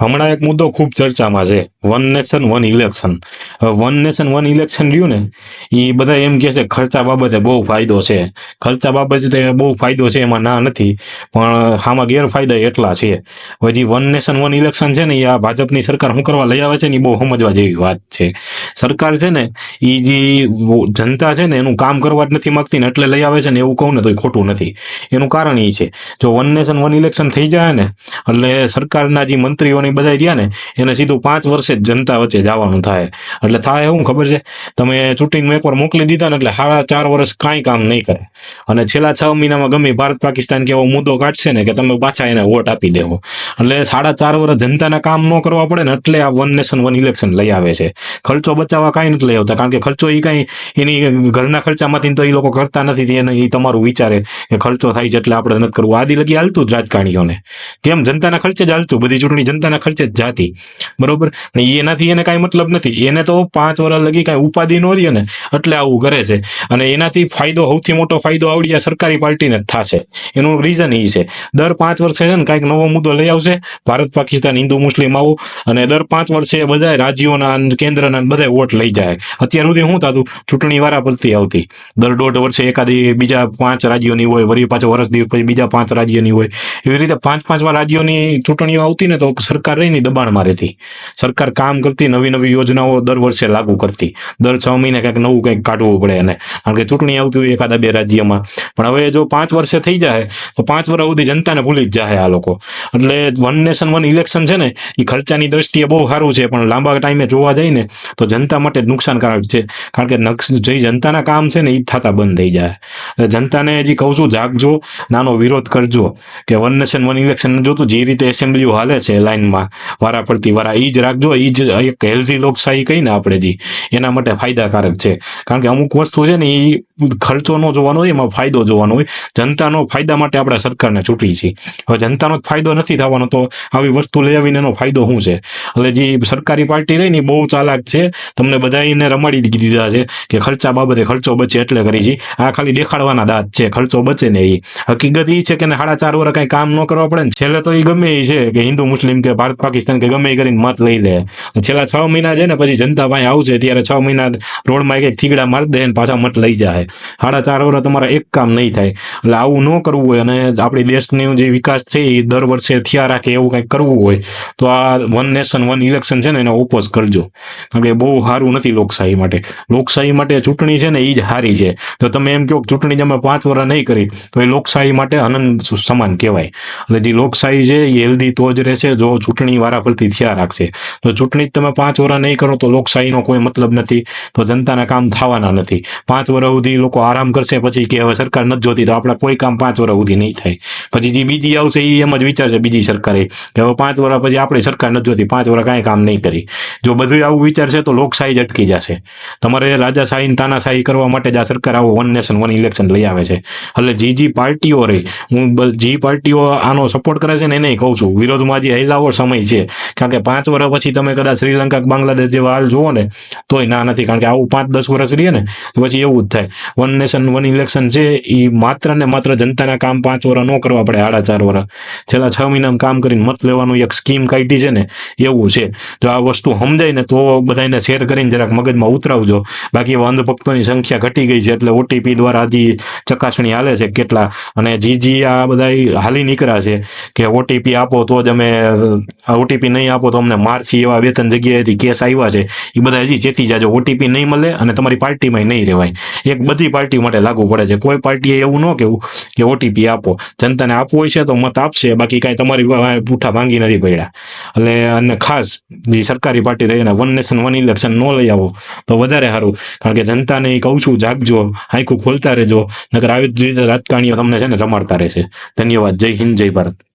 હમણાં એક મુદ્દો ખૂબ ચર્ચામાં છે. One nation one election one nation one election રહ્યું ને એ બધા એમ કહે છે, ખર્ચા બાબતે બહુ ફાયદો છે. ખર્ચા બાબતે બહુ ફાયદો છે, એમાં ના નથી, પણ આમાં ગેરફાયદા એટલા છે. હવે વન નેશન વન ઇલેક્શન છે ને એ આ ભાજપની સરકાર શું કરવા લઈ આવે છે ને એ બહુ સમજવા જેવી વાત છે. સરકાર છે ને એ જે જનતા છે ને, એનું કામ કરવા જ નથી માગતી ને, એટલે લઈ આવે છે ને, એવું કહું ને તો ખોટું નથી. એનું કારણ એ છે. જો વન નેશન વન ઇલેક્શન થઈ જાય ને, એટલે સરકારના જે મંત્રીઓને બધા રહ્યા ને, એને સીધું પાંચ વર્ષે જ જનતા વચ્ચે જવાનું થાય. એટલે થાય એવું ખબર છે? તમે ચૂંટણીમાં એકવાર મોકલી દીધા ને એટલે સાડા ચાર વર્ષ કાંઈ કામ નહીં કરે. અને છેલ્લા છ મહિનામાં ગમે ભારત પાકિસ્તાન કેવો મુદ્દો કાઢશે ને કે તમે પાછા એને વોટ આપી દેવો. એટલે સાડા ચાર વર્ષ જનતાના કામ ન કરવા પડે ને એટલે આ વન નેશન, વન ઇલેક્શન લઈ આવે છે. ખર્ચો બચાવવા કાંઈ નથી લઈ આવતા, કારણ કે ખર્ચો એ કાંઈ એની ઘરના ખર્ચામાંથી તો એ લોકો કરતા નથી, એને એ તમારું વિચારે કે ખર્ચો થાય છે એટલે આપણે નથી કરવું. આદિ લગી હાલતું જ રાજકારણીઓને. કેમ? જનતાના ખર્ચે જ હાલતું. બધી ચૂંટણી જનતાના ખર્ચે જ જાતી. બરોબર? એનાથી એને કાંઈ મતલબ નથી. એને તો પાંચ વર્ષ લગી કાંઈ ઉપાધિ ન રહે ને એટલે આવું કરે છે. અને એનાથી ફાયદો, સૌથી મોટો ફાયદો આવડી સરકારી પાર્ટીને જ થશે. એનું રીઝન એ છે. દર પાંચ વર્ષે છે ને કાંઈક નવો મુદ્દો લઈ આવશે. ભારત, પાકિસ્તાન, હિન્દુ, મુસ્લિમ આવું. અને દર પાંચ વર્ષે બધા રાજ્યોના કેન્દ્રના બધા વોટ લઈ જાય. અત્યાર સુધી શું થતું? ચૂંટણી વારા પરથી આવતી. દર દોઢ વર્ષે એકાદી બીજા પાંચ રાજ્યોની હોય, વળી પાછો વર્ષ દિવસ પછી બીજા પાંચ રાજ્યની હોય. એવી રીતે પાંચ પાંચ રાજ્યોની ચૂંટણીઓ આવતી ને તો સરકાર રહીને દબાણમાં રહેતી સરકાર કામ કરતી, નવી નવી યોજનાઓ દર વર્ષે લાગુ કરતી. દર છ મહિને કંઈક નવું કંઈક કાઢવું પડે એને કારણ કે ચૂંટણી આવતી હોય એકાદા બે રાજ્યમાં. પણ હવે જો પાંચ વર્ષે થઈ જાય, તો પાંચ વર્ષ સુધી જનતાને ભૂલી જ જાય આ લોકો. એટલે વન નેશન, વન ઇલેક્શન છે ને એ ખર્ચાની દ્રષ્ટિએ બહુ સારું છે, પણ લાંબા ટાઈમે જોવા જાય ને, તો જનતા માટે નુકસાનકારક છે. કારણ કે જે જનતાના કામ છે ને એ થતા બંધ થઈ જાય. જનતાને હજી કહું છું, જાગજો, નાનો વિરોધ કરજો. કે વન નેશન, વન ઇલેક્શન જોતું, જે રીતે એસેમ્બલીઓ હાલે છે લાઈનમાં વારા પડતી વારા. એ જ રાખજો એ જ એક હેલ્ધી લોકશાહી કહીને આપણે જી. એના માટે ફાયદાકારક છે. કારણ કે અમુક વસ્તુ છે ને એ ખર્ચો ન જોવાનો હોય, એમાં ફાયદો જોવાનો હોય. જનતાનો ફાયદા માટે આપણે સરકારને ચૂંટી છીએ હવે જનતાનો ફાયદો નથી થવાનો, તો આવી વસ્તુ લઈ આવીને એનો ફાયદો શું છે? એટલે જે સરકારી પાર્ટી રહી ને બહુ ચાલાક છે. તમને બધાને રમાડી દીધા છે કે ખર્ચા બાબતે ખર્ચો બચે એટલે કરી છે આ ખાલી દેખાડવાના દાંત છે, ખર્ચો બચે ને એ હકીકત એ છે કે સાડા ચાર વર્ષ કાંઈ કામ ન કરવા પડે ને, છેલ્લે તો એ ગમે એ છે કે હિન્દુ, મુસ્લિમ કે ભારત પાકિસ્તાન કે ગમે કરીને મત લઈ લે. છેલ્લા છ મહિના છે ને, પછી જનતા પાસે આવશે, ત્યારે છ મહિના રોડમાં એક થીગડા મારી દે ને પાછા મત લઈ જાય. સાડા ચાર વર્ષ તમારા એક કામ નહીં થાય. એટલે આવું ન કરવું હોય અને આપણી દેશની જે વિકાસ છે એ દર વર્ષે થયા રાખે એવું કંઈક કરવું હોય, તો આ વન નેશન વન ઇલેક્શન છે ને, એને ઓપોઝ કરજો. કારણ કે બહુ સારું નથી લોકશાહી માટે. લોકશાહી માટે ચૂંટણી છે ને એ જ સારી છે. તો તમે એમ કહો ચૂંટણી તમે પાંચ વર્ષ નહીં કરી, તો એ લોકશાહી માટે અનંત સમાન કહેવાય. એટલે જે લોકશાહી છે એ હેલ્ધી તો જ રહેશે, જો ચૂંટણી વારાફરતી થયા રાખશે. તો ચૂંટણી જ તમે પાંચ વર્ષ નહીં કરો તો લોકશાહીનો કોઈ મતલબ નથી, તો જનતાના કામ થવાના નથી. પાંચ વર્ષ સુધી લોકો આરામ કરશે, પછી કે હવે સરકાર નથી જોતી, તો આપણા કોઈ કામ પાંચ વર્ષ સુધી નહીં થાય. પછી જે બીજી આવશે એ એમ જ વિચારશે બીજી સરકારે, કે હવે પાંચ વર્ષ પછી આપણી સરકાર નથી જોતી, પાંચ વર્ષ કાંઈ કામ નહીં કરી. જો બધું આવું વિચારશે તો લોકશાહી જ અટકી જશે. તમારે રાજાશાહી તાનાશાહી કરવા માટે જ આ સરકાર આવો વન નેશન વન ઇલેક્શન લઈ આવે છે. એટલે જે જે પાર્ટીઓ રહી, હું જી જે પાર્ટીઓ આનો સપોર્ટ કરે છે ને, એને કહું છું. વિરોધમાં જે હેલાવો સમય છે. કારણ કે પાંચ વર્ષ પછી તમે કદાચ શ્રીલંકા બાંગ્લાદેશ જેવા હાલ જુઓ ને, તોય ના નથી. કારણ કે આવું પાંચ દસ વર્ષ રહીએ ને પછી એવું જ થાય. વન નેશન વન ઇલેક્શન છે એ માત્ર ને માત્ર જનતાના કામ પાંચ વર્ષ ન કરવા પડે સાડા ચાર વર્ષ. છેલ્લા છ મહિનામાં કામ કરીને મત લેવાનું એક સ્કીમ કાઢી છે ને, એવું છે. જો આ વસ્તુ સમજાય ને, તો બધાને શેર કરીને જરાક મગજમાં ઉતરાવજો. બાકી અંધભક્તોની સંખ્યા ઘટી ગઈ છે, એટલે ઓટીપી દ્વારા હજી ચકાસણી હાલે છે કેટલા. અને જી જી આ બધા હાલી નીકળ્યા છે, કે ઓટીપી આપો તો જ અમે ઓટીપી નહીં આપો તો અમને મારસી એવા વેતન જગ્યાએથી કેસ આવ્યા છે. એ બધા હજી ચેતી જાજો ઓટીપી નહીં મળે અને તમારી પાર્ટીમાં નહીં રહેવાય. એક બધી પાર્ટી માટે લાગુ પડે છે. કોઈ પાર્ટીએ એવું ન કહેવું કે ઓટીપી આપો. જનતાને આપવું હોય છે તો મત આપશે. બાકી કાંઈ તમારી પૂઠા ભાંગી નથી પડ્યા. એટલે અને ખાસ જે સરકારી પાર્ટી રહીને વન નેશન વન ઇલેક્શન ન લઈ આવો તો વધારે સારું. કારણ કે જનતાને કહું છું, જાગજો, આંખું ખોલતા રહેજો. નકર આવી જ રીતે રાજકારણીઓ તમને છે ને રમાડતા રહેશે. ધન્યવાદ. જય હિન્દ, જય ભારત.